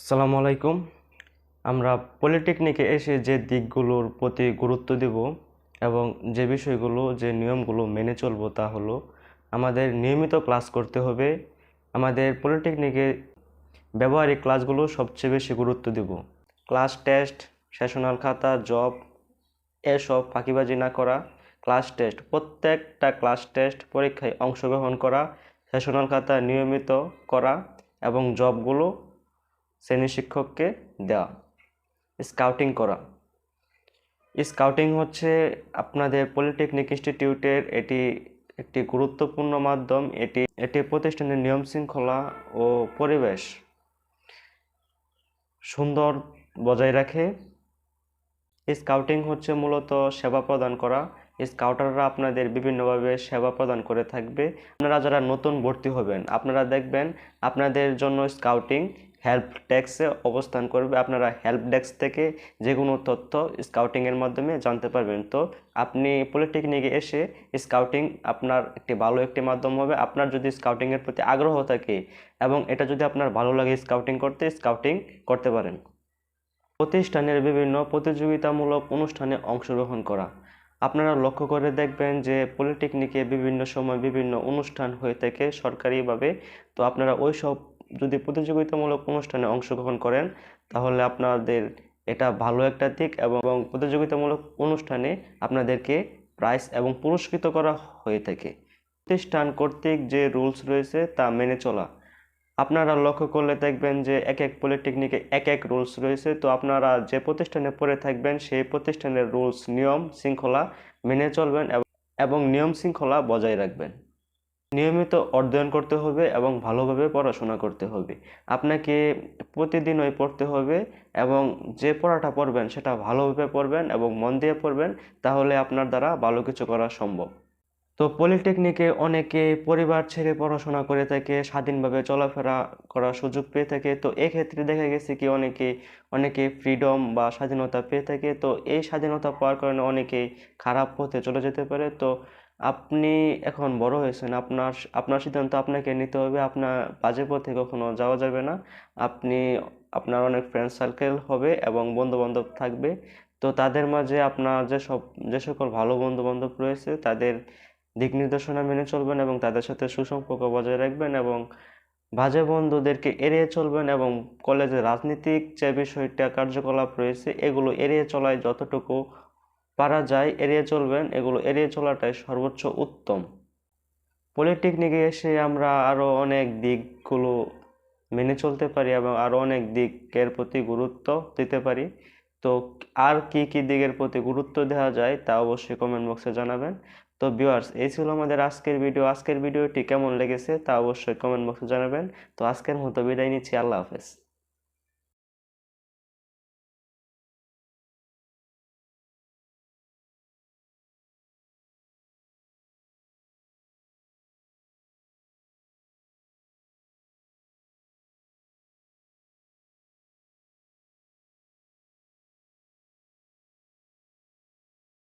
আসসালামু আলাইকুম। আমরা পলিটেকনিকে এসে যে দিকগুলোর প্রতি গুরুত্ব দেব এবং যে বিষয়গুলো, যে নিয়মগুলো মেনে চলবো তা হলো, আমাদের নিয়মিত ক্লাস করতে হবে, আমাদের পলিটেকনিকে ব্যবহারিক ক্লাসগুলো সবচেয়ে বেশি গুরুত্ব দেব। ক্লাস টেস্ট, সেশনাল খাতা, জব, এসব ফাঁকিবাজি না করা, ক্লাস টেস্ট, প্রত্যেকটা ক্লাস টেস্ট পরীক্ষায় অংশগ্রহণ করা, সেশনাল খাতা নিয়মিত করা এবং জবগুলো শ্রেণি শিক্ষককে দেওয়া স্কাউটিং করা। স্কাউটিং হচ্ছে আপনাদের পলিটেকনিক ইনস্টিটিউটের এটি একটি গুরুত্বপূর্ণ মাধ্যম। এটি এটি প্রতিষ্ঠানের নিয়ম শৃঙ্খলা ও পরিবেশ সুন্দর বজায় রাখে। স্কাউটিং হচ্ছে মূলত সেবা প্রদান করা। স্কাউটাররা আপনাদের বিভিন্নভাবে সেবা প্রদান করে থাকবে। আপনারা যারা নতুন ভর্তি হবেন, আপনারা দেখবেন আপনাদের জন্য স্কাউটিং হেল্প ডেস্কে অবস্থান করবে। আপনারা হেল্প ডেস্ক থেকে যে কোনো তথ্য স্কাউটিংয়ের মাধ্যমে জানতে পারবেন। তো আপনি পলিটেকনিকে এসে স্কাউটিং আপনার একটি ভালো একটি মাধ্যম হবে। আপনার যদি স্কাউটিংয়ের প্রতি আগ্রহ থাকে এবং এটা যদি আপনার ভালো লাগে স্কাউটিং করতে স্কাউটিং করতে পারেন। প্রতিষ্ঠানের বিভিন্ন প্রতিযোগিতামূলক অনুষ্ঠানে অংশগ্রহণ করা। আপনারা লক্ষ্য করে দেখবেন যে পলিটেকনিকে বিভিন্ন সময় বিভিন্ন অনুষ্ঠান হয়ে থাকে সরকারিভাবে। তো আপনারা ওই সব যদি প্রতিযোগিতামূলক অনুষ্ঠানে অংশগ্রহণ করেন, তাহলে আপনাদের এটা ভালো একটা দিক এবং প্রতিযোগিতামূলক অনুষ্ঠানে আপনাদেরকে প্রাইজ এবং পুরস্কৃত করা হয়ে থাকে। প্রতিষ্ঠান কর্তৃক যে রুলস রয়েছে তা মেনে চলা। আপনারা লক্ষ্য করলে দেখবেন যে এক এক পলিটেকনিকে এক এক রুলস রয়েছে। তো আপনারা যে প্রতিষ্ঠানে পড়ে থাকবেন, সেই প্রতিষ্ঠানের রুলস নিয়ম, শৃঙ্খলা মেনে চলবেন এবং- এবং নিয়ম, শৃঙ্খলা বজায় রাখবেন। নিয়মিত অধ্যয়ন করতে হবে এবং ভালোভাবে পড়াশোনা করতে হবে। আপনাকে প্রতিদিনই পড়তে হবে এবং যে পড়াটা পড়বেন সেটা ভালোভাবে পড়বেন এবং মন দিয়ে পড়বেন, তাহলে আপনার দ্বারা ভালো কিছু করা সম্ভব। তো পলিটেকনিকে অনেকে পরিবার ছেড়ে পড়াশোনা করে থাকে, স্বাধীনভাবে চলাফেরা করার সুযোগ পেয়ে থাকে। তো এক্ষেত্রে দেখা গেছে কি অনেকে অনেকে ফ্রিডম বা স্বাধীনতা পেয়ে থাকে। তো এই স্বাধীনতা পাওয়ার কারণে অনেকে খারাপ পথে চলে যেতে পারে। তো আপনি এখন বড় হয়েছেন, আপনার আপনার সিদ্ধান্ত আপনাকে নিতে হবে। আপনার বাজে পথে কখনো যাওয়া যাবে না। আপনি, আপনার অনেক ফ্রেন্ড সার্কেল হবে এবং বন্ধু বান্ধব থাকবে। তো তাদের মাঝে আপনার যে সব যে সকল ভালো বন্ধু বান্ধব রয়েছে, তাদের দিক নির্দেশনা মেনে চলবেন এবং তাদের সাথে সুসম্পর্ক বজায় রাখবেন এবং বাজে বন্ধুদেরকে এড়িয়ে চলবেন এবং কলেজে রাজনীতিক যে বিষয়টা কার্যকলাপ রয়েছে, এগুলো এড়িয়ে চলায় যতটুকু পারা যায় এড়িয়ে চলবেন। এগুলো এড়িয়ে চলাটাই সর্বোচ্চ উত্তম। পলিটেকনিকে এসে আমরা আরও অনেক দিকগুলো মেনে চলতে পারি এবং আরও অনেক দিকের প্রতি গুরুত্ব দিতে পারি। তো আর কি কি দিকের প্রতি গুরুত্ব দেওয়া যায় তা অবশ্যই কমেন্ট বক্সে জানাবেন। তো ভিউয়ার্স এই ছিল আমাদের আজকের ভিডিও আজকের ভিডিওটি কেমন লেগেছে তা অবশ্যই কমেন্ট বক্সে জানাবেন। তো আজকের মতো বিদায় নিচ্ছি। আল্লাহ হাফেজ।